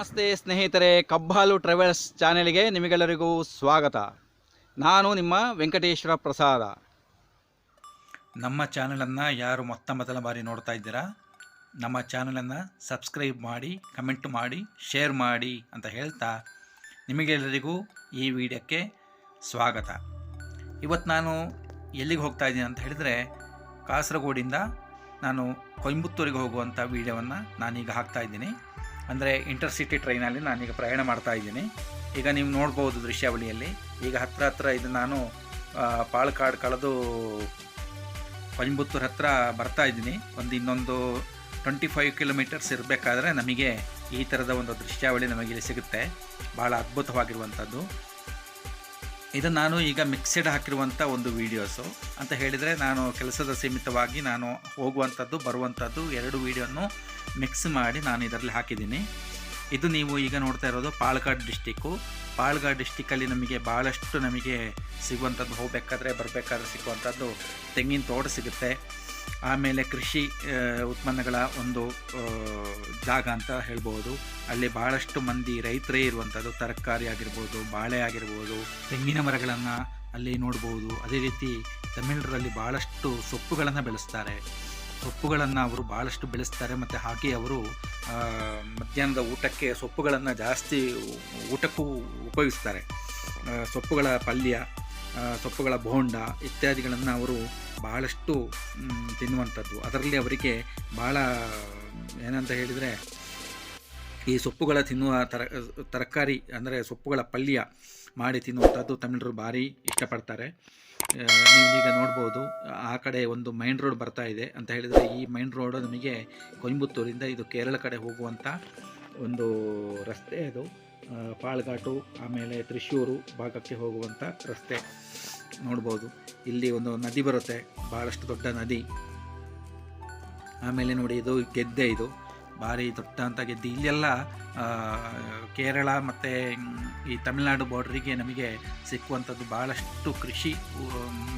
ನಮಸ್ತೆ ಸ್ನೇಹಿತರೆ, ಕಬ್ಬಾಲು ಟ್ರಾವೆಲ್ಸ್ ಚಾನೆಲ್ಗೆ ನಿಮಗೆಲ್ಲರಿಗೂ ಸ್ವಾಗತ. ನಾನು ನಿಮ್ಮ ವೆಂಕಟೇಶ್ವರ ಪ್ರಸಾದ. ನಮ್ಮ ಚಾನಲನ್ನು ಯಾರು ಮೊತ್ತ ಮೊದಲ ಬಾರಿ ನೋಡ್ತಾ ಇದ್ದೀರಾ? ನಮ್ಮ ಚಾನಲನ್ನು ಸಬ್ಸ್ಕ್ರೈಬ್ ಮಾಡಿ, ಕಮೆಂಟ್ ಮಾಡಿ, ಶೇರ್ ಮಾಡಿ ಅಂತ ಹೇಳ್ತಾ ನಿಮಗೆಲ್ಲರಿಗೂ ಈ ವಿಡಿಯೋಕ್ಕೆ ಸ್ವಾಗತ. ಇವತ್ತು ನಾನು ಎಲ್ಲಿಗೆ ಹೋಗ್ತಾ ಇದ್ದೀನಿ ಅಂತ ಹೇಳಿದರೆ, ಕಾಸರಗೋಡಿಂದ ನಾನು ಕೊಯಂಬತ್ತೂರಿಗೆ ಹೋಗುವಂಥ ವೀಡಿಯೋವನ್ನು ನಾನೀಗ ಹಾಕ್ತಾ ಇದ್ದೀನಿ. ಅಂದರೆ ಇಂಟರ್ಸಿಟಿ ಟ್ರೈನಲ್ಲಿ ನಾನೀಗ ಪ್ರಯಾಣ ಮಾಡ್ತಾ ಇದ್ದೀನಿ. ಈಗ ನೀವು ನೋಡ್ಬೋದು ದೃಶ್ಯಾವಳಿಯಲ್ಲಿ. ಈಗ ಹತ್ರ ಹತ್ರ ಇದು ನಾನು ಪಾಳ್ಕಾಡ್ ಕಳೆದು ಕೊಯಂಬತ್ತೂರು ಹತ್ರ ಬರ್ತಾ ಇದ್ದೀನಿ. ಒಂದು ಇನ್ನೊಂದು ಟ್ವೆಂಟಿ ಫೈವ್ ಕಿಲೋಮೀಟರ್ಸ್ ಇರಬೇಕಾದ್ರೆ ನಮಗೆ ಈ ಥರದ ಒಂದು ದೃಶ್ಯಾವಳಿ ನಮಗೆ ಇಲ್ಲಿ ಸಿಗುತ್ತೆ. ಭಾಳ ಅದ್ಭುತವಾಗಿರುವಂಥದ್ದು. ಇದು ನಾನು ಈಗ ಮಿಕ್ಸೆಡ್ ಹಾಕಿರುವಂಥ ಒಂದು ವೀಡಿಯೋಸು ಅಂತ ಹೇಳಿದರೆ ನಾನು ಕೆಲಸದ ಸೀಮಿತವಾಗಿ ನಾನು ಹೋಗುವಂಥದ್ದು ಬರುವಂಥದ್ದು ಎರಡು ವೀಡಿಯೋನು ಮಿಕ್ಸ್ ಮಾಡಿ ನಾನು ಇದರಲ್ಲಿ ಹಾಕಿದ್ದೀನಿ. ಇದು ನೀವು ಈಗ ನೋಡ್ತಾ ಇರೋದು ಪಾಳ್ಗಾಡ್ ಡಿಸ್ಟಿಕ್ಕು ಪಾಲ್ಗಾಡ್ ಡಿಸ್ಟಿಕ್ಕಲ್ಲಿ ನಮಗೆ ಭಾಳಷ್ಟು ನಮಗೆ ಸಿಗುವಂಥದ್ದು ಹೋಗಬೇಕಾದ್ರೆ, ಬರಬೇಕಾದ್ರೆ ಸಿಗುವಂಥದ್ದು ತೆಂಗಿನ ತೋಟ ಸಿಗುತ್ತೆ. ಆಮೇಲೆ ಕೃಷಿ ಉತ್ಪನ್ನಗಳ ಒಂದು ಜಾಗ ಅಂತ ಹೇಳ್ಬೋದು. ಅಲ್ಲಿ ಭಾಳಷ್ಟು ಮಂದಿ ರೈತರೇ ಇರುವಂಥದ್ದು. ತರಕಾರಿ ಆಗಿರ್ಬೋದು, ಬಾಳೆ ಆಗಿರ್ಬೋದು, ತೆಂಗಿನ ಮರಗಳನ್ನು ಅಲ್ಲಿ ನೋಡ್ಬೋದು. ಅದೇ ರೀತಿ ತಮಿಳರಲ್ಲಿ ಭಾಳಷ್ಟು ಸೊಪ್ಪುಗಳನ್ನು ಬೆಳೆಸ್ತಾರೆ. ಸೊಪ್ಪುಗಳನ್ನು ಅವರು ಭಾಳಷ್ಟು ಬೆಳೆಸ್ತಾರೆ. ಮತ್ತು ಹಾಗೆ ಅವರು ಮಧ್ಯಾಹ್ನದ ಊಟಕ್ಕೆ ಸೊಪ್ಪುಗಳನ್ನು ಜಾಸ್ತಿ ಊಟಕ್ಕೂ ಉಪಯೋಗಿಸ್ತಾರೆ. ಸೊಪ್ಪುಗಳ ಪಲ್ಯ ಸೊಪ್ಪುಗಳ ಬೋಂಡ ಇತ್ಯಾದಿಗಳನ್ನು ಅವರು ಬಹಳಷ್ಟು ತಿನ್ನುವಂಥದ್ದು. ಅದರಲ್ಲಿ ಅವರಿಗೆ ಭಾಳ ಏನಂತ ಹೇಳಿದರೆ, ಈ ಸೊಪ್ಪುಗಳ ತಿನ್ನುವ ತರ, ತರಕಾರಿ, ಅಂದರೆ ಸೊಪ್ಪುಗಳ ಪಲ್ಯ ಮಾಡಿ ತಿನ್ನುವಂಥದ್ದು ತಮಿಳರು ಭಾರಿ ಇಷ್ಟಪಡ್ತಾರೆ. ನೀವು ಈಗ ನೋಡ್ಬೋದು, ಆ ಕಡೆ ಒಂದು ಮೈನ್ ರೋಡ್ ಬರ್ತಾ ಇದೆ ಅಂತ ಹೇಳಿದರೆ, ಈ ಮೈನ್ ರೋಡ್ ನಮಗೆ ಕೊಯಂಬತ್ತೂರಿಂದ ಇದು ಕೇರಳ ಕಡೆ ಹೋಗುವಂಥ ಒಂದು ರಸ್ತೆ ಅದು. ಪಾಳ್ಘಾಟು, ಆಮೇಲೆ ತ್ರಿಶೂರು ಭಾಗಕ್ಕೆ ಹೋಗುವಂಥ ರಸ್ತೆ ನೋಡ್ಬೋದು. ಇಲ್ಲಿ ಒಂದು ನದಿ ಬರುತ್ತೆ ಭಾಳಷ್ಟು ದೊಡ್ಡ ನದಿ. ಆಮೇಲೆ ನೋಡಿ ಇದು ಗೆದ್ದೆ ಇದು. ಭಾರಿ ದೊಡ್ಡ ಅಂತ ಗೆದ್ದೆ. ಇಲ್ಲೆಲ್ಲ ಕೇರಳ ಮತ್ತು ಈ ತಮಿಳುನಾಡು ಬಾರ್ಡ್ರಿಗೆ ನಮಗೆ ಸಿಕ್ಕುವಂಥದ್ದು ಭಾಳಷ್ಟು ಕೃಷಿ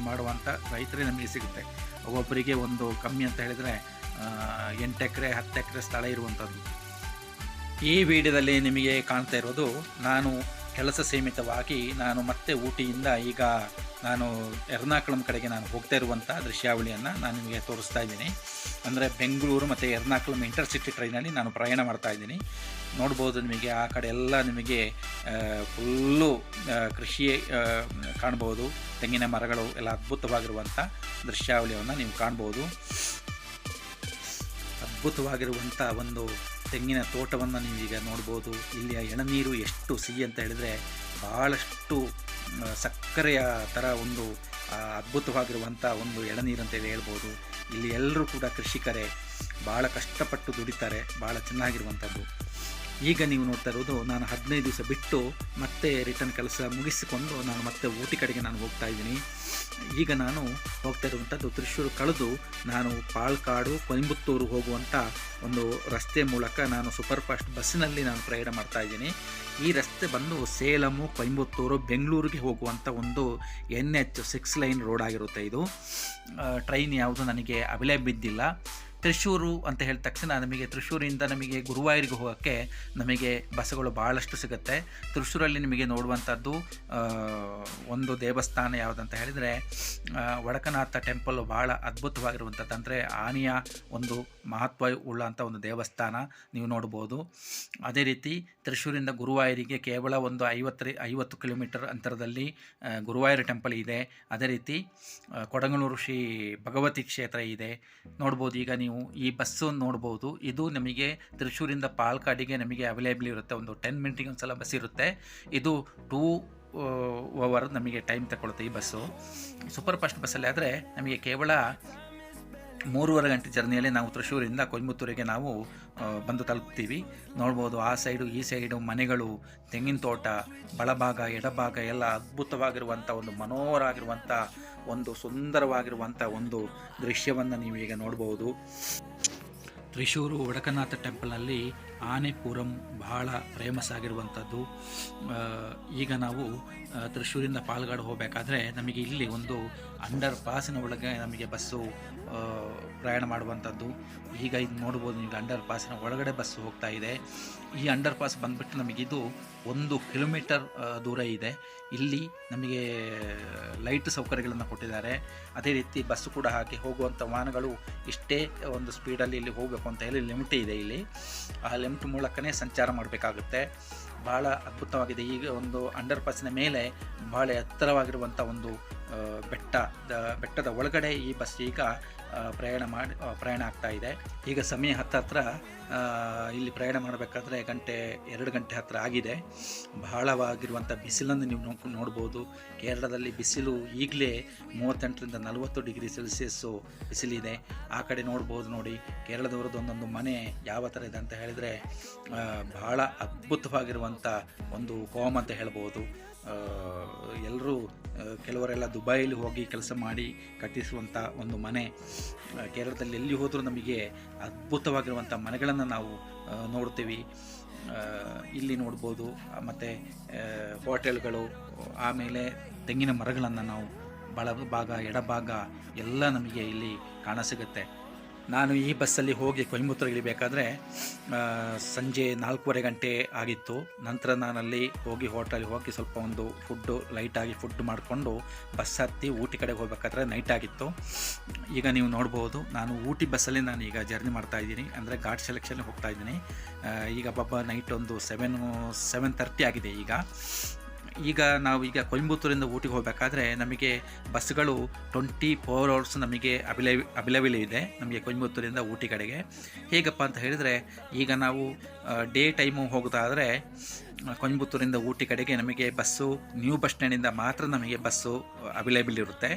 ಮಾಡುವಂಥ ರೈತರೇ ನಮಗೆ ಸಿಗುತ್ತೆ. ಒಬ್ಬೊಬ್ಬರಿಗೆ ಒಂದು ಕಮ್ಮಿ ಅಂತ ಹೇಳಿದರೆ ಎಂಟು ಎಕರೆ, ಹತ್ತು ಎಕರೆ ಸ್ಥಳ ಇರುವಂಥದ್ದು. ಈ ವಿಡಿಯೋದಲ್ಲಿ ನಿಮಗೆ ಕಾಣ್ತಾ ಇರೋದು ನಾನು ಕೆಲಸ ಸೀಮಿತವಾಗಿ ನಾನು ಮತ್ತೆ ಊಟಿಯಿಂದ ಈಗ ನಾನು ಎರ್ನಾಕುಳಂ ಕಡೆಗೆ ನಾನು ಹೋಗ್ತಾ ಇರುವಂಥ ದೃಶ್ಯಾವಳಿಯನ್ನು ನಾನು ನಿಮಗೆ ತೋರಿಸ್ತಾ ಇದ್ದೀನಿ. ಅಂದರೆ ಬೆಂಗಳೂರು ಮತ್ತು ಎರ್ನಾಕುಳಂ ಇಂಟರ್ಸಿಟಿ ಟ್ರೈನಲ್ಲಿ ನಾನು ಪ್ರಯಾಣ ಮಾಡ್ತಾ ಇದ್ದೀನಿ. ನೋಡ್ಬೋದು ನಿಮಗೆ ಆ ಕಡೆ ಎಲ್ಲ ನಿಮಗೆ ಫುಲ್ಲು ಕೃಷಿ ಕಾಣ್ಬೋದು. ತೆಂಗಿನ ಮರಗಳು ಎಲ್ಲ ಅದ್ಭುತವಾಗಿರುವಂಥ ದೃಶ್ಯಾವಳಿಯನ್ನು ನೀವು ಕಾಣ್ಬೋದು. ಅದ್ಭುತವಾಗಿರುವಂಥ ಒಂದು ತೆಂಗಿನ ತೋಟವನ್ನು ನೀವೀಗ ನೋಡ್ಬೋದು. ಇಲ್ಲಿಯ ಎಳನೀರು ಎಷ್ಟು ಸಿಹಿ ಅಂತ ಹೇಳಿದರೆ ಭಾಳಷ್ಟು ಸಕ್ಕರೆಯ ಥರ ಒಂದು ಅದ್ಭುತವಾಗಿರುವಂಥ ಒಂದು ಎಳನೀರು ಅಂತ ಹೇಳ್ಬೋದು. ಇಲ್ಲಿ ಎಲ್ಲರೂ ಕೂಡ ಕೃಷಿಕರೇ ಭಾಳ ಕಷ್ಟಪಟ್ಟು ದುಡಿತಾರೆ ಭಾಳ ಚೆನ್ನಾಗಿರುವಂಥದ್ದು. ಈಗ ನೀವು ನೋಡ್ತಾ ಇರೋದು ನಾನು ಹದಿನೈದು ದಿವಸ ಬಿಟ್ಟು ಮತ್ತೆ ರಿಟರ್ನ್ ಕೆಲಸ ಮುಗಿಸಿಕೊಂಡು ನಾನು ಮತ್ತೆ ಊಟಿ ಕಡೆಗೆ ನಾನು ಹೋಗ್ತಾ ಇದ್ದೀನಿ. ಈಗ ನಾನು ಹೋಗ್ತಾ ಇರುವಂಥದ್ದು ತ್ರಿಶೂರು ಕಳೆದು ನಾನು ಪಾಳ್ಕಾಡು, ಕೊಯಂಬತ್ತೂರು ಹೋಗುವಂಥ ಒಂದು ರಸ್ತೆ ಮೂಲಕ ನಾನು ಸೂಪರ್ ಫಾಸ್ಟ್ ಬಸ್ಸಿನಲ್ಲಿ ನಾನು ಪ್ರಯಾಣ ಮಾಡ್ತಾ ಇದ್ದೀನಿ. ಈ ರಸ್ತೆ ಬಂದು ಸೇಲಮು, ಕೊಯಂಬತ್ತೂರು, ಬೆಂಗಳೂರಿಗೆ ಹೋಗುವಂಥ ಒಂದು N H six lane road ಆಗಿರುತ್ತೆ ಇದು. ಟ್ರೈನ್ ಯಾವುದು ನನಗೆ ಅವೈಲೇಬಲ್ ಇದ್ದಿಲ್ಲ. ತ್ರಿಶೂರು ಅಂತ ಹೇಳಿದ ತಕ್ಷಣ ನಮಗೆ ತ್ರಿಶೂರಿಂದ ನಮಗೆ ಗುರುವಾಯೂರಿಗೆ ಹೋಗೋಕ್ಕೆ ನಮಗೆ ಬಸ್ಸುಗಳು ಭಾಳಷ್ಟು ಸಿಗುತ್ತೆ. ತ್ರಿಶೂರಲ್ಲಿ ನಿಮಗೆ ನೋಡುವಂಥದ್ದು ಒಂದು ದೇವಸ್ಥಾನ ಯಾವುದಂತ ಹೇಳಿದರೆ ವಡಕನಾಥ ಟೆಂಪಲ್ ಭಾಳ ಅದ್ಭುತವಾಗಿರುವಂಥದ್ದು. ಅಂದರೆ ಆನೆಯ ಒಂದು ಮಹತ್ವ ಉಳ್ಳಂಥ ಒಂದು ದೇವಸ್ಥಾನ ನೀವು ನೋಡ್ಬೋದು. ಅದೇ ರೀತಿ ತ್ರಿಶೂರಿಂದ ಗುರುವಾಯೂರಿಗೆ ಕೇವಲ ಒಂದು ಐವತ್ತರ ಐವತ್ತು ಕಿಲೋಮೀಟರ್ ಅಂತರದಲ್ಲಿ ಗುರುವಾಯರ ಟೆಂಪಲ್ ಇದೆ. ಅದೇ ರೀತಿ ಕೊಡಗನೂರು ಶ್ರೀ ಭಗವತಿ ಕ್ಷೇತ್ರ ಇದೆ. ನೋಡ್ಬೋದು ಈಗ ನೀವು ಈ ಬಸ್ಸು ನೋಡ್ಬೋದು. ಇದು ನಮಗೆ ತ್ರಿಶೂರಿಂದ ಪಾಲ್ಕಾಡಿಗೆ ನಮಗೆ ಅವೈಲೇಬಲ್ ಇರುತ್ತೆ. ಒಂದು ಟೆನ್ ಮಿನಿಟಿಗೆ ಒಂದು ಸಲ ಬಸ್ ಇರುತ್ತೆ. ಇದು ಟೂ ಓವರ್ ನಮಗೆ ಟೈಮ್ ತಗೊಳುತ್ತೆ ಈ ಬಸ್ಸು. ಸೂಪರ್ ಫಾಸ್ಟ್ ಬಸ್ಸಲ್ಲಿ ಆದರೆ ನಮಗೆ ಕೇವಲ ಮೂರುವರೆ ಗಂಟೆ ಜರ್ನಿಯಲ್ಲಿ ನಾವು ತ್ರಿಶೂರಿಂದ ಕೊಯಂಬತ್ತೂರಿಗೆ ನಾವು ಬಂದು ತಲುಪ್ತೀವಿ. ನೋಡ್ಬೋದು ಆ ಸೈಡು, ಈ ಸೈಡು ಮನೆಗಳು, ತೆಂಗಿನ ತೋಟ, ಬಲಭಾಗ, ಎಡಭಾಗ ಎಲ್ಲ ಅದ್ಭುತವಾಗಿರುವಂಥ ಒಂದು ಮನೋಹರ ಆಗಿರುವಂಥ ಒಂದು ಸುಂದರವಾಗಿರುವಂಥ ಒಂದು ದೃಶ್ಯವನ್ನು ನೀವು ಈಗ ನೋಡ್ಬೋದು. ತ್ರಿಶೂರು ಒಡಕನಾಥ ಟೆಂಪಲ್ನಲ್ಲಿ ಆನೆಪುರಂ ಬಹಳ ಫೇಮಸ್ ಆಗಿರುವಂಥದ್ದು ಈಗ ನಾವು ತ್ರಿಶೂರಿಂದ ಪಾಲ್ಗಾಡು ಹೋಗಬೇಕಾದ್ರೆ ನಮಗೆ ಇಲ್ಲಿ ಒಂದು ಅಂಡರ್ ಪಾಸಿನ ಒಳಗೆ ನಮಗೆ ಬಸ್ಸು ಪ್ರಯಾಣ ಮಾಡುವಂಥದ್ದು. ಈಗ ಇದು ನೋಡ್ಬೋದು ಈಗ ಅಂಡರ್ ಪಾಸಿನ ಒಳಗಡೆ ಬಸ್ಸು ಹೋಗ್ತಾ ಇದೆ. ಈ ಅಂಡರ್ ಪಾಸ್ ಬಂದುಬಿಟ್ಟು ನಮಗಿದು ಒಂದು ಕಿಲೋಮೀಟರ್ ದೂರ ಇದೆ. ಇಲ್ಲಿ ನಮಗೆ ಲೈಟ್ ಸೌಕರ್ಯಗಳನ್ನು ಕೊಟ್ಟಿದ್ದಾರೆ. ಅದೇ ರೀತಿ ಬಸ್ಸು ಕೂಡ ಹಾಕಿ ಹೋಗುವಂಥ ವಾಹನಗಳು ಇಷ್ಟೇ ಒಂದು ಸ್ಪೀಡಲ್ಲಿ ಇಲ್ಲಿ ಹೋಗಬೇಕು ಅಂತ ಹೇಳಿ ಲಿಮಿಟ್ ಇದೆ ಇಲ್ಲಿ. ಆ ಮೂಲಕನೇ ಸಂಚಾರ ಮಾಡಬೇಕಾಗುತ್ತೆ. ಬಹಳ ಅದ್ಭುತವಾಗಿದೆ. ಈಗ ಒಂದು ಅಂಡರ್ ಪಾಸಿನ ಮೇಲೆ ಬಹಳ ಎತ್ತರವಾಗಿರುವಂಥ ಒಂದು ಬೆಟ್ಟ ಬೆಟ್ಟದ ಒಳಗಡೆ ಈ ಬಸ್ ಈಗ ಪ್ರಯಾಣ ಮಾಡಿ ಪ್ರಯಾಣ ಆಗ್ತಾ ಇದೆ. ಈಗ ಸಮಯ ಹತ್ತತ್ರ ಇಲ್ಲಿ ಪ್ರಯಾಣ ಮಾಡಬೇಕಾದ್ರೆ ಗಂಟೆ ಎರಡು ಗಂಟೆ ಹತ್ತಿರ ಆಗಿದೆ. ಬಹಳವಾಗಿರುವಂಥ ಬಿಸಿಲನ್ನು ನೀವು ನೋ ನೋಡ್ಬೋದು. ಕೇರಳದಲ್ಲಿ ಬಿಸಿಲು ಈಗಲೇ ಮೂವತ್ತೆಂಟರಿಂದ ನಲವತ್ತು ಡಿಗ್ರಿ ಸೆಲ್ಸಿಯಸ್ಸು ಬಿಸಿಲಿದೆ. ಆ ಕಡೆ ನೋಡ್ಬೋದು ನೋಡಿ, ಕೇರಳದವ್ರದ್ದು ಒಂದೊಂದು ಮನೆ ಯಾವ ಥರ ಇದೆ ಅಂತ ಹೇಳಿದರೆ ಬಹಳ ಅದ್ಭುತವಾಗಿರುವಂಥ ಒಂದು ಕೋಮ್ ಅಂತ ಹೇಳ್ಬೋದು. ಎಲ್ಲರೂ ಕೆಲವರೆಲ್ಲ ದುಬೈಲಿ ಹೋಗಿ ಕೆಲಸ ಮಾಡಿ ಕಟ್ಟಿಸುವಂಥ ಒಂದು ಮನೆ ಕೇರಳದಲ್ಲಿ ಎಲ್ಲಿ ಹೋದರೂ ನಮಗೆ ಅದ್ಭುತವಾಗಿರುವಂಥ ಮನೆಗಳನ್ನು ನಾವು ನೋಡ್ತೀವಿ. ಇಲ್ಲಿ ನೋಡ್ಬೋದು ಮತ್ತು ಹೋಟೆಲ್ಗಳು, ಆಮೇಲೆ ತೆಂಗಿನ ಮರಗಳನ್ನು ನಾವು ಬಲಭಾಗ ಎಡಭಾಗ ಎಲ್ಲ ನಮಗೆ ಇಲ್ಲಿ ಕಾಣಸಿಗುತ್ತೆ ನಾನು ಈ ಬಸ್ಸಲ್ಲಿ ಹೋಗಿ ಕೊಯಂಬತ್ತೂರು ಇಳಿಬೇಕಾದ್ರೆ ಸಂಜೆ ನಾಲ್ಕೂವರೆ ಗಂಟೆ ಆಗಿತ್ತು. ನಂತರ ನಾನಲ್ಲಿ ಹೋಗಿ ಹೋಟೆಲ್ಗೆ ಹೋಗಿ ಸ್ವಲ್ಪ ಒಂದು ಫುಡ್ಡು ಲೈಟಾಗಿ ಫುಡ್ ಮಾಡಿಕೊಂಡು ಬಸ್ ಹತ್ತಿ ಊಟಿ ಕಡೆಗೆ ಹೋಗ್ಬೇಕಾದ್ರೆ ನೈಟ್ ಆಗಿತ್ತು. ಈಗ ನೀವು ನೋಡ್ಬೋದು ನಾನು ಊಟಿ ಬಸ್ಸಲ್ಲಿ ನಾನು ಈಗ ಜರ್ನಿ ಮಾಡ್ತಾ ಇದ್ದೀನಿ. ಅಂದರೆ ಘಾಟ್ ಸೆಲೆಕ್ಷನ್ ಹೋಗ್ತಾ ಇದ್ದೀನಿ. ಆ, ಈಗ ಬಾಬಾ ನೈಟ್ ಒಂದು ಸೆವೆನ್ ಸೆವೆನ್ ತರ್ಟಿ ಆಗಿದೆ ಈಗ. ಈಗ ನಾವು ಈಗ ಕೊಯಂಬತ್ತೂರಿಂದ ಊಟಿಗೆ ಹೋಗಬೇಕಾದ್ರೆ ನಮಗೆ ಬಸ್ಗಳು ಟ್ವೆಂಟಿ ಫೋರ್ ಅವರ್ಸ್ ನಮಗೆ ಅಭಿಲೈ ಅವೈಲೇಬಲ್ ಇದೆ ನಮಗೆ ಕೊಯಂಬತ್ತೂರಿಂದ ಊಟಿ ಕಡೆಗೆ. ಹೇಗಪ್ಪ ಅಂತ ಹೇಳಿದರೆ ಈಗ ನಾವು ಡೇ ಟೈಮು ಹೋಗೋದಾದರೆ ಕೊಯಂಬತ್ತೂರಿಂದ ಊಟಿ ಕಡೆಗೆ ನಮಗೆ ಬಸ್ಸು ನ್ಯೂ ಬಸ್ ಸ್ಟ್ಯಾಂಡಿಂದ ಮಾತ್ರ ನಮಗೆ ಬಸ್ಸು ಅವೈಲೇಬಲ್ ಇರುತ್ತೆ.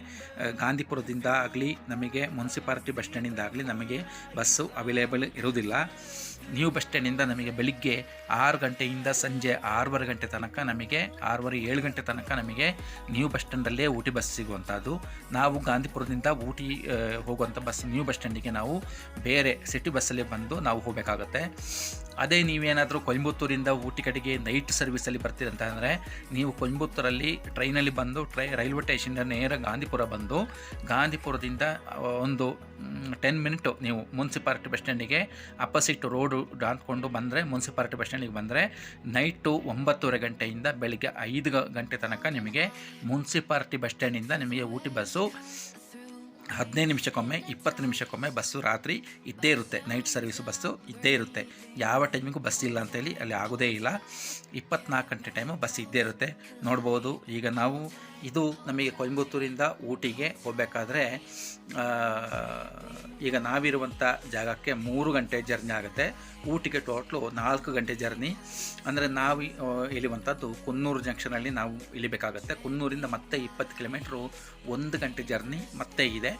ಗಾಂಧಿಪುರದಿಂದ ಆಗಲಿ, ನಮಗೆ ಮುನ್ಸಿಪಾಲಿಟಿ ಬಸ್ ಸ್ಟ್ಯಾಂಡಿಂದ ಆಗಲಿ ನಮಗೆ ಬಸ್ಸು ಅವೈಲೇಬಲ್ ಇರುವುದಿಲ್ಲ. ನ್ಯೂ ಬಸ್ ಸ್ಟ್ಯಾಂಡಿಂದ ನಮಗೆ ಬೆಳಿಗ್ಗೆ ಆರು ಗಂಟೆಯಿಂದ ಸಂಜೆ ಆರೂವರೆ ಗಂಟೆ ತನಕ ನಮಗೆ, ಆರೂವರೆ ಏಳು ಗಂಟೆ ತನಕ ನಮಗೆ ನ್ಯೂ ಬಸ್ ಸ್ಟ್ಯಾಂಡಲ್ಲೇ ಊಟಿ ಬಸ್ ಸಿಗುವಂಥದ್ದು. ನಾವು ಗಾಂಧಿಪುರದಿಂದ ಊಟಿ ಹೋಗುವಂಥ ಬಸ್ ನ್ಯೂ ಬಸ್ ಸ್ಟ್ಯಾಂಡಿಗೆ ನಾವು ಬೇರೆ ಸಿಟಿ ಬಸ್ಸಲ್ಲಿ ಬಂದು ನಾವು ಹೋಗಬೇಕಾಗತ್ತೆ. ಅದೇ ನೀವೇನಾದರೂ ಕೊಯಂಬತ್ತೂರಿಂದ ಊಟಿ ಕಡೆಗೆ ನೈಟ್ ಸರ್ವಿಸಲ್ಲಿ ಬರ್ತೀರಂತ ಅಂದರೆ ನೀವು ಕೊಯಂಬತ್ತೂರಲ್ಲಿ ಟ್ರೈನಲ್ಲಿ ಬಂದು, ಟ್ರೈ ರೈಲ್ವೆ ಸ್ಟೇಷನ್ ನೇರ ಗಾಂಧಿಪುರ ಬಂದು, ಗಾಂಧಿಪುರದಿಂದ ಒಂದು ಟೆನ್ ಮಿನಿಟು ನೀವು ಮುನ್ಸಿಪಾಲಿಟಿ ಬಸ್ ಸ್ಟ್ಯಾಂಡಿಗೆ ಅಪೋಸಿಟ್ ರೋಡು ಹಾಕ್ಕೊಂಡು ಬಂದರೆ, ಮುನ್ಸಿಪಾಲಿಟಿ ಬಸ್ ಸ್ಟ್ಯಾಂಡಿಗೆ ಬಂದರೆ, ನೈಟು ಒಂಬತ್ತುವರೆ ಗಂಟೆಯಿಂದ ಬೆಳಿಗ್ಗೆ ಐದು ಗಂಟೆ ತನಕ ನಿಮಗೆ ಮುನ್ಸಿಪಾಲಿಟಿ ಬಸ್ ಸ್ಟ್ಯಾಂಡಿಂದ ನಿಮಗೆ ಊಟಿ ಬಸ್ಸು ಹದಿನೈದು ನಿಮಿಷಕ್ಕೊಮ್ಮೆ, ಇಪ್ಪತ್ತು ನಿಮಿಷಕ್ಕೊಮ್ಮೆ ಬಸ್ಸು ರಾತ್ರಿ ಇದ್ದೇ ಇರುತ್ತೆ. ನೈಟ್ ಸರ್ವಿಸ್ ಬಸ್ಸು ಇದ್ದೇ ಇರುತ್ತೆ. ಯಾವ ಟೈಮಿಗೂ ಬಸ್ ಇಲ್ಲ ಅಂತೇಳಿ ಅಲ್ಲಿ ಆಗೋದೇ ಇಲ್ಲ. ಇಪ್ಪತ್ನಾಲ್ಕು ಗಂಟೆ ಟೈಮು ಬಸ್ ಇದ್ದೇ ಇರುತ್ತೆ. ನೋಡ್ಬೋದು, ಈಗ ನಾವು ಇದು ನಮಗೆ ಕೊಯಂಬತ್ತೂರಿಂದ ಊಟಿಗೆ ಹೋಗಬೇಕಾದ್ರೆ ಈಗ ನಾವಿರುವಂಥ ಜಾಗಕ್ಕೆ ಮೂರು ಗಂಟೆ ಜರ್ನಿ ಆಗುತ್ತೆ. ಊಟಿಗೆ ಟೋಟ್ಲು ನಾಲ್ಕು ಗಂಟೆ ಜರ್ನಿ. ಅಂದರೆ ನಾವು ಇಳಿಯುವಂಥದ್ದು ಕುನ್ನೂರು ಜಂಕ್ಷನಲ್ಲಿ ನಾವು ಇಳಿಬೇಕಾಗತ್ತೆ. ಕುನ್ನೂರಿಂದ ಮತ್ತೆ ಇಪ್ಪತ್ತು ಕಿಲೋಮೀಟ್ರು ಒಂದು ಗಂಟೆ ಜರ್ನಿ ಮತ್ತೆ ಇದೆ.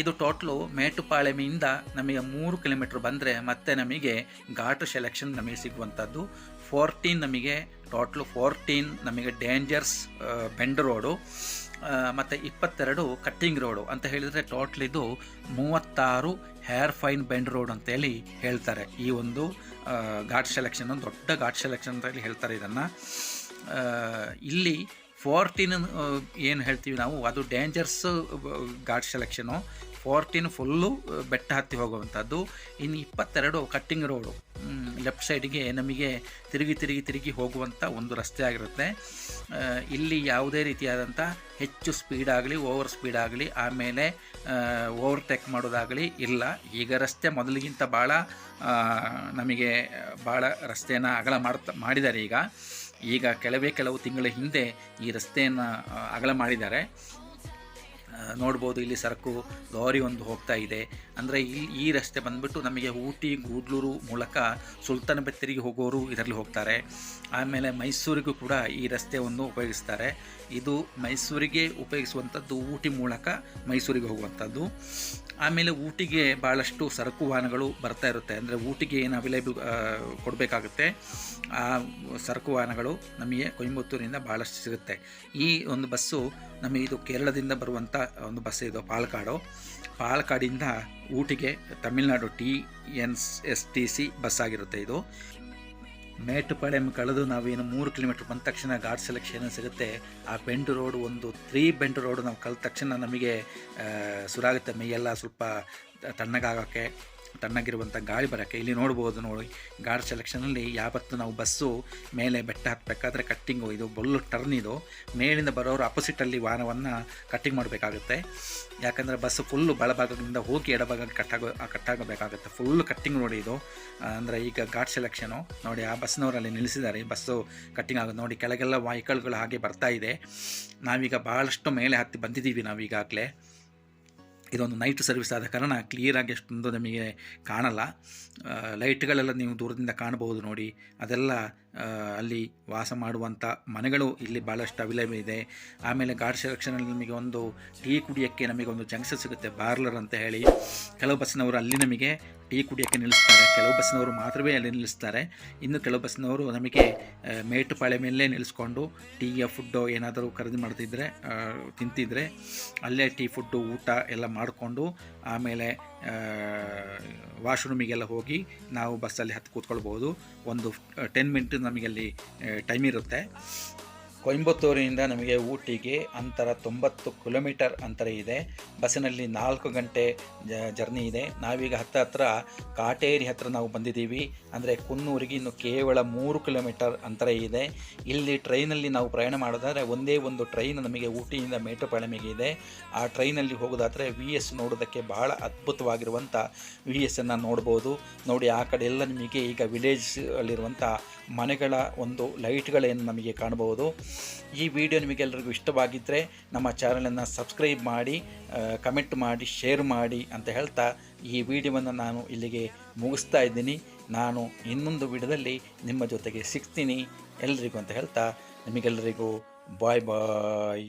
ಇದು ಟೋಟ್ಲು ಮೇಟುಪಾಳೆಮೆಯಿಂದ ನಮಗೆ ಮೂರು ಕಿಲೋಮೀಟ್ರ್ ಬಂದರೆ ಮತ್ತೆ ನಮಗೆ ಘಾಟು ಸೆಲೆಕ್ಷನ್ ನಮಗೆ ಸಿಗುವಂಥದ್ದು. ಫೋರ್ಟೀನ್ ನಮಗೆ, ಟೋಟ್ಲು ಫೋರ್ಟೀನ್ ನಮಗೆ ಡೇಂಜರ್ಸ್ ಬೆಂಡ್ ರೋಡು ಮತ್ತು ಇಪ್ಪತ್ತೆರಡು ಕಟ್ಟಿಂಗ್ ರೋಡು ಅಂತ ಹೇಳಿದರೆ ಟೋಟ್ಲ್ ಇದು ಮೂವತ್ತಾರು ಹೇರ್ ಫೈನ್ ಬೆಂಡ್ ರೋಡ್ ಅಂತೇಳಿ ಹೇಳ್ತಾರೆ. ಈ ಒಂದು ಘಾಟ್ ಸೆಲೆಕ್ಷನ್ ದೊಡ್ಡ ಘಾಟ್ ಸೆಲೆಕ್ಷನ್ ಅಂತ ಹೇಳಿ ಹೇಳ್ತಾರೆ ಇದನ್ನು. ಇಲ್ಲಿ ಫೋರ್ಟೀನ್ ಏನು ಹೇಳ್ತೀವಿ ನಾವು, ಅದು dangerous, ghat selection, fourteen full ಬೆಟ್ಟ ಹತ್ತಿ ಹೋಗುವಂಥದ್ದು. ಇನ್ನು ಇಪ್ಪತ್ತೆರಡು ಕಟ್ಟಿಂಗ್ ರೋಡು. ಲೆಫ್ಟ್ ಸೈಡಿಗೆ ನಮಗೆ ತಿರುಗಿ ತಿರುಗಿ ತಿರುಗಿ ಹೋಗುವಂಥ ಒಂದು ರಸ್ತೆ ಆಗಿರುತ್ತೆ. ಇಲ್ಲಿ ಯಾವುದೇ ರೀತಿಯಾದಂಥ ಹೆಚ್ಚು ಸ್ಪೀಡ್ ಆಗಲಿ ಓವರ್ ಸ್ಪೀಡ್ ಆಗಲಿ, ಆಮೇಲೆ ಓವರ್ಟೇಕ್ ಮಾಡೋದಾಗಲಿ ಇಲ್ಲ. ಈಗ ರಸ್ತೆ ಮೊದಲಿಗಿಂತ ಭಾಳ ನಮಗೆ ಭಾಳ ರಸ್ತೆಯನ್ನು ಅಗಲ ಮಾಡ್ತಾ, ಮಾಡಿದ್ದಾರೆ ಈಗ. ಈಗ ಕೆಲವೇ ಕೆಲವು ತಿಂಗಳ ಹಿಂದೆ ಈ ರಸ್ತೆಯನ್ನು ಅಗಲ ಮಾಡಿದ್ದಾರೆ. ನೋಡ್ಬೋದು ಇಲ್ಲಿ ಸರಕು ಲಾರಿ ಒಂದು ಹೋಗ್ತಾ ಇದೆ. ಅಂದರೆ ಇಲ್ಲಿ ಈ ರಸ್ತೆ ಬಂದ್ಬಿಟ್ಟು ನಮಗೆ ಊಟಿ, ಗೂಡ್ಲೂರು ಮೂಲಕ ಸುಲ್ತಾನ ಬೆತ್ತರಿಗೆ ಹೋಗೋರು ಇದರಲ್ಲಿ ಹೋಗ್ತಾರೆ. ಆಮೇಲೆ ಮೈಸೂರಿಗೂ ಕೂಡ ಈ ರಸ್ತೆಯನ್ನು ಉಪಯೋಗಿಸ್ತಾರೆ. ಇದು ಮೈಸೂರಿಗೆ ಉಪಯೋಗಿಸುವಂಥದ್ದು ಊಟಿ ಮೂಲಕ ಮೈಸೂರಿಗೆ ಹೋಗುವಂಥದ್ದು. ಆಮೇಲೆ ಊಟಿಗೆ ಭಾಳಷ್ಟು ಸರಕು ವಾಹನಗಳು ಬರ್ತಾ ಇರುತ್ತೆ. ಅಂದರೆ ಊಟಿಗೆ ಏನು ಅವೈಲೇಬಲ್ ಕೊಡಬೇಕಾಗುತ್ತೆ, ಆ ಸರಕು ವಾಹನಗಳು ನಮಗೆ ಕೊಯಂಬತ್ತೂರಿಂದ ಭಾಳಷ್ಟು ಸಿಗುತ್ತೆ. ಈ ಒಂದು ಬಸ್ಸು ನಮಗೆ ಇದು ಕೇರಳದಿಂದ ಬರುವಂಥ ಒಂದು ಬಸ್ ಇದು ಪಾಲಕ್ಕಾಡು ಪಾಲಕ್ಕಾಡಿಂದ ಊಟಿಗೆ Tamil Nadu T N S T C bus ಆಗಿರುತ್ತೆ ಇದು. ಮೇಟುಪಾಳ್ಯಂ ಕಳೆದು ನಾವೇನು ಮೂರು ಕಿಲೋಮೀಟ್ರ್ ಬಂದ ತಕ್ಷಣ ಘಾಟ್ ಸೆಲೆಕ್ಷನ್ ಸಿಗುತ್ತೆ. ಆ ಬೆಂಡ್ ರೋಡ್ ಒಂದು ತ್ರೀ ಬೆಂಡ್ ರೋಡ್ ನಾವು ಕಲ್ತ ತಕ್ಷಣ ನಮಗೆ ಸುರಾಗುತ್ತೆ. ಮೈಯೆಲ್ಲ ಸ್ವಲ್ಪ ತಣ್ಣಗಾಗೋಕ್ಕೆ. ತಣ್ಣಗಿರುವಂಥ ಗಾಳಿ ಬರೋಕ್ಕೆ ಇಲ್ಲಿ ನೋಡ್ಬೋದು ನೋಡಿ. ಗಾಡ್ ಸೆಲೆಕ್ಷನಲ್ಲಿ ಯಾವತ್ತು ನಾವು ಬಸ್ಸು ಮೇಲೆ ಬೆಟ್ಟ ಹತ್ತಬೇಕಾದ್ರೆ ಕಟ್ಟಿಂಗು ಇದು ಬಲ್ಲು ಟರ್ನ್ ಇದು. ಮೇಲಿಂದ ಬರೋರು ಅಪೋಸಿಟಲ್ಲಿ ವಾಹನವನ್ನು ಕಟ್ಟಿಂಗ್ ಮಾಡಬೇಕಾಗುತ್ತೆ. ಯಾಕಂದರೆ ಬಸ್ಸು ಫುಲ್ಲು ಬಳಭಾಗದಿಂದ ಹೋಗಿ ಎಡಭಾಗಕ್ಕೆ ಕಟ್ಟಾಗೋ ಕಟ್ಟಾಗಬೇಕಾಗುತ್ತೆ ಫುಲ್ಲು ಕಟ್ಟಿಂಗ್ ನೋಡಿ ಇದು. ಅಂದರೆ ಈಗ ಘಾಟ್ ಸೆಲೆಕ್ಷನು ನೋಡಿ, ಆ ಬಸ್ನವರಲ್ಲಿ ನಿಲ್ಲಿಸಿದ್ದಾರೆ. ಬಸ್ಸು ಕಟ್ಟಿಂಗ್ ಆಗೋದು ನೋಡಿ. ಕೆಳಗೆಲ್ಲ ವಾಹಿಕಲ್ಗಳು ಹಾಗೆ ಬರ್ತಾ ಇದೆ. ನಾವೀಗ ಭಾಳಷ್ಟು ಮೇಲೆ ಹತ್ತಿ ಬಂದಿದ್ದೀವಿ ನಾವೀಗಾಗಲೇ. ಇದೊಂದು ನೈಟ್ ಸರ್ವಿಸ್ ಆದ ಕಾರಣ ಕ್ಲಿಯರಾಗಿ ಅಷ್ಟೊಂದು ನಮಗೆ ಕಾಣಲ್ಲ. ಲೈಟ್ಗಳೆಲ್ಲ ನೀವು ದೂರದಿಂದ ಕಾಣಬಹುದು ನೋಡಿ. ಅದೆಲ್ಲ ಅಲ್ಲಿ ವಾಸ ಮಾಡುವಂಥ ಮನೆಗಳು ಇಲ್ಲಿ ಭಾಳಷ್ಟು ಅವೈಲೇಬಲ್ ಇದೆ. ಆಮೇಲೆ ಘಾಟ್ ಸೆಲೆಕ್ಷನಲ್ಲಿ ನಮಗೆ ಒಂದು ಟೀ ಕುಡಿಯೋಕ್ಕೆ ನಮಗೆ ಒಂದು ಜಂಕ್ಷನ್ ಸಿಗುತ್ತೆ, ಬಾರ್ಲರ್ ಅಂತ ಹೇಳಿ. ಕೆಲವು ಬಸ್ಸಿನವರು ಅಲ್ಲಿ ನಮಗೆ ಟೀ ಕುಡಿಯೋಕ್ಕೆ ನಿಲ್ಲಿಸ್ತಾರೆ. ಕೆಲವು ಬಸ್ಸಿನವರು ಮಾತ್ರವೇ ಅಲ್ಲಿ ನಿಲ್ಲಿಸ್ತಾರೆ. ಇನ್ನು ಕೆಲವು ಬಸ್ಸಿನವರು ನಮಗೆ ಮೇಟುಪಾಳೆ ಮೇಲೆ ನಿಲ್ಲಿಸ್ಕೊಂಡು ಟೀಯ ಫುಡ್ಡು ಏನಾದರೂ ಖರೀದಿ ಮಾಡ್ತಿದ್ರೆ ತಿಂತಿದ್ರೆ ಅಲ್ಲೇ ಟೀ ಫುಡ್ಡು, ಊಟ ಎಲ್ಲ ಮಾಡಿಕೊಂಡು ಆಮೇಲೆ ವಾಶ್ರೂಮಿಗೆಲ್ಲ ಹೋಗಿ ನಾವು ಬಸ್ಸಲ್ಲಿ ಹತ್ತು ಕೂತ್ಕೊಳ್ಬೋದು. ಒಂದು ಟೆನ್ ಮಿನಿಟ್ ನಮಗೆ ಅಲ್ಲಿ ಟೈಮ್ ಇರುತ್ತೆ. ಕೊಯಂಬತ್ತೂರಿನಿಂದ ನಮಗೆ ಊಟಿಗೆ ಅಂತರ ತೊಂಬತ್ತು ಕಿಲೋಮೀಟರ್ ಅಂತರ ಇದೆ. ಬಸ್ಸಿನಲ್ಲಿ ನಾಲ್ಕು ಗಂಟೆ ಜರ್ನಿ ಇದೆ. ನಾವೀಗ ಹತ್ತಿರ ಹತ್ರ ಕಾಟೇರಿ ಹತ್ರ ನಾವು ಬಂದಿದ್ದೀವಿ. ಅಂದರೆ ಕುನ್ನೂರಿಗೆ ಇನ್ನು ಕೇವಲ ಮೂರು ಕಿಲೋಮೀಟರ್ ಅಂತರ ಇದೆ. ಇಲ್ಲಿ ಟ್ರೈನಲ್ಲಿ ನಾವು ಪ್ರಯಾಣ ಮಾಡೋದಾದರೆ ಒಂದೇ ಒಂದು ಟ್ರೈನ್ ನಮಗೆ ಊಟಿಯಿಂದ ಮೇಟುಪಾಳ್ಯಮಿಗೆ ಇದೆ. ಆ ಟ್ರೈನಲ್ಲಿ ಹೋಗೋದಾದರೆ ವಿ ಎಸ್ ನೋಡೋದಕ್ಕೆ ಬಹಳ ಅದ್ಭುತವಾಗಿರುವಂಥ ವಿ ಎಸ್ ಅನ್ನು ನೋಡ್ಬೋದು. ನೋಡಿ ಆ ಕಡೆ ಎಲ್ಲ ನಿಮಗೆ ಈಗ ವಿಲೇಜ್ ಅಲ್ಲಿರುವಂಥ ಮನೆಗಳ ಒಂದು ಲೈಟ್ಗಳೇನು ನಮಗೆ ಕಾಣಬಹುದು. ಈ ವಿಡಿಯೋ ನಿಮಗೆಲ್ಲರಿಗೂ ಇಷ್ಟವಾಗಿದ್ದರೆ ನಮ್ಮ ಚಾನಲನ್ನು ಸಬ್ಸ್ಕ್ರೈಬ್ ಮಾಡಿ ಕಮೆಂಟ್ ಮಾಡಿ, ಶೇರ್ ಮಾಡಿ ಅಂತ ಹೇಳ್ತಾ ಈ ವಿಡಿಯೋವನ್ನು ನಾನು ಇಲ್ಲಿಗೆ ಮುಗಿಸ್ತಾ ಇದ್ದೀನಿ. ನಾನು ಇನ್ನೊಂದು ವಿಡಿಯೋದಲ್ಲಿ ನಿಮ್ಮ ಜೊತೆಗೆ ಸಿಗ್ತೀನಿ ಎಲ್ರಿಗೂ ಅಂತ ಹೇಳ್ತಾ ನಿಮಗೆಲ್ಲರಿಗೂ ಬಾಯ್ ಬಾಯ್.